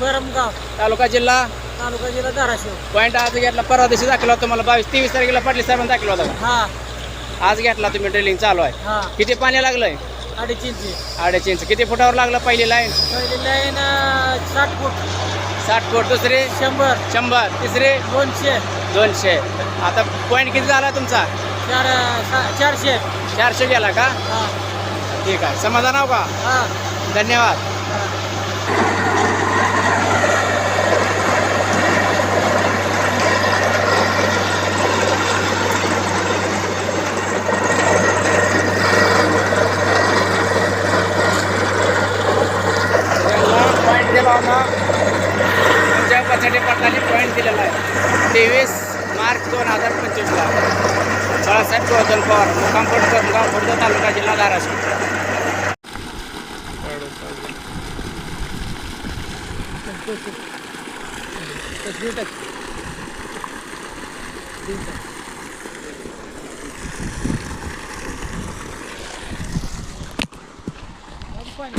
बरमगाव तालुका जिल्हा? तालुका जिल्हा धाराशिव. पॉईंट आज घेतला परवा दिवशी दाखला होता मला बावीस तेवीस तारखेला पाटली साहेबांनी दाखला होता. का? हा. आज घेतला तुम्ही ड्रिलिंग चालू आहे. हा. किती पाणी लागलंय? अडीच इंची अडीच इंच किती फुटावर लागलं पहिली लाईन पहिली लाईन अं, साठ फूट. साठ फूट. दुसरी? शंभर. शंभर. तिसरी? दोनशे. दोनशे. आता पॉईंट किती झाला तुमचा? चार सा- चारशे. चारशे गेला का? हा. ठीक आहे. समाधान आहो का? हा. धन्यवाद. हा. पॉईंट दिला होता तुमच्या पाटलांनी पॉईंट दिलेला आहे. तेवीस मार्च दोन हजार पंचवीसला. बाळासाहेब गोवर्धन पवार मुकामपूर करगाव खुर्द तालुका जिल्हा धाराशिव. पाणी